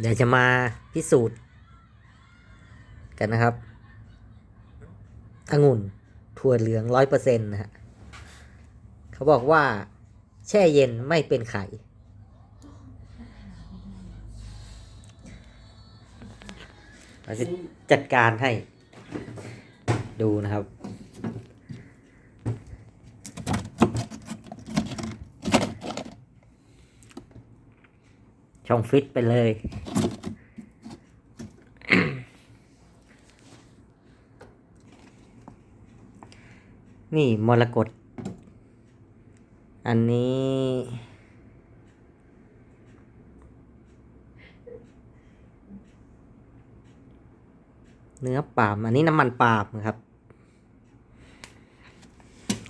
เดี๋ยวจะมาพิสูจน์ กันนะครับองุ่นถั่วเหลืองร้อยเปอร์เซ็นต์นะฮะเขาบอกว่า แช่เย็นไม่เป็นไข่เราจะจัดการให้ดูนะครับ ช่องฟิตไปเลย นี่มรกตอันนี้ เนื้อปาล์มอันนี้น้ำมันปาล์มครับ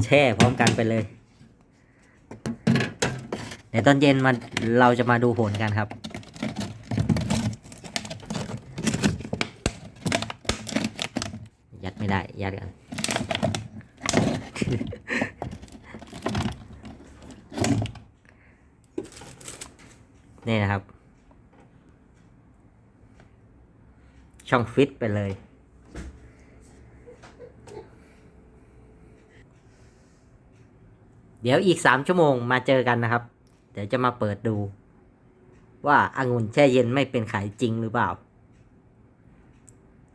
แช่พร้อมกันไปเลย ดี๋ยวตอนเย็นมาเราจะมาดูผลกันครับ ยัดไม่ได้ ยัดกัน นี่นะครับ ช่องฟิตไปเลยเดี๋ยวอีกสามชั่วโมงมาเจอกันนะครับ เดี๋ยวจะมาเปิดดู ว่าอางุ่นแช่เย็นไม่เป็นไข่จริงหรือเปล่า